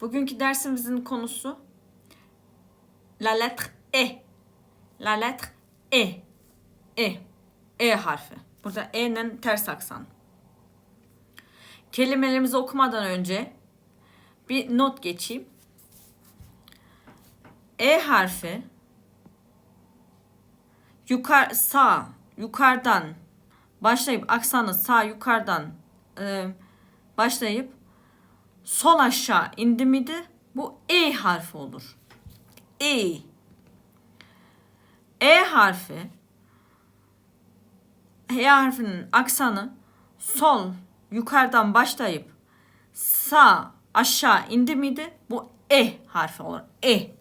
Bugünkü dersimizin konusu la lettre E. La lettre E. E. E harfi. Burada E'nin ters aksan. Kelimelerimizi okumadan önce bir not geçeyim. E harfi yukar sağ yukarıdan başlayıp aksanı sağ yukarıdan e, başlayıp sol aşağı indi miydi bu E harfi olur. E. E harfi E harfinin aksanı sol yukarıdan başlayıp sağ aşağı indi miydi bu E harfi olur. E.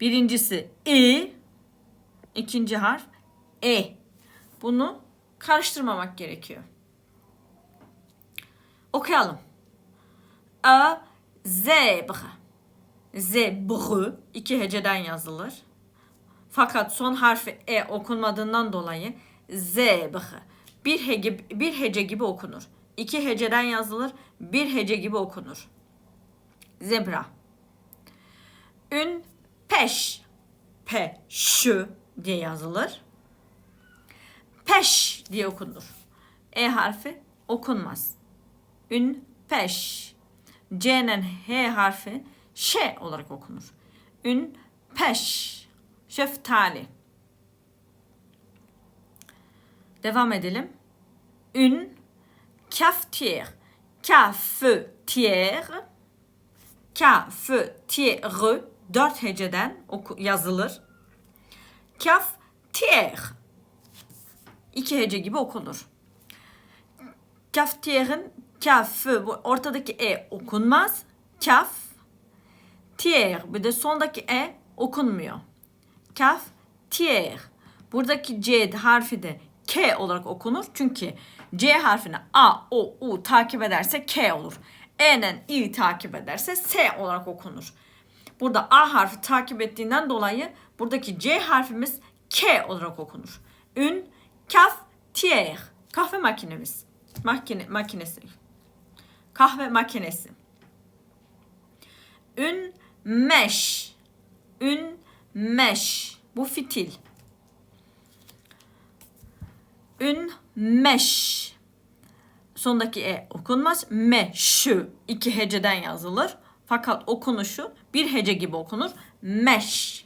Birincisi E. ikinci harf E. Bunu karıştırmamak gerekiyor. Okuyalım. A zèbre. Zèbre iki heceden yazılır. Fakat son harfi e okunmadığından dolayı zèbre bir hece, bir hece gibi okunur. İki heceden yazılır, bir hece gibi okunur. Zebra. Ün peş. Peşü diye yazılır. Peş diye okunur. E harfi okunmaz. Ün peş. C'nin H harfi Ş olarak okunur. Ün peş. Şeftali. Devam edelim. Ün cafetière. Cafetière. Cafetière. Dört heceden oku, yazılır. Cafetière. İki hece gibi okunur. Cafetière'in kafı bu ortadaki e okunmaz. Kaf tier bir de sondaki e okunmuyor. Kaf tier. Buradaki C harfi de K olarak okunur. Çünkü C harfini A, O, U takip ederse K olur. E'nen İ takip ederse S olarak okunur. Burada A harfi takip ettiğinden dolayı buradaki C harfimiz K olarak okunur. Ün, kaf, tier. Kahve makinemiz. Makine, makinesi. Kahve makinesi. Ün meş. Ün meş. Bu fitil. Ün meş. Sondaki e okunmaz. Meşü. iki heceden yazılır. Fakat okunuşu bir hece gibi okunur. Meş.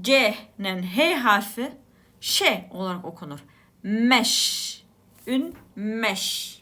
C'nin H harfi Ş olarak okunur. Meş. Ün meş.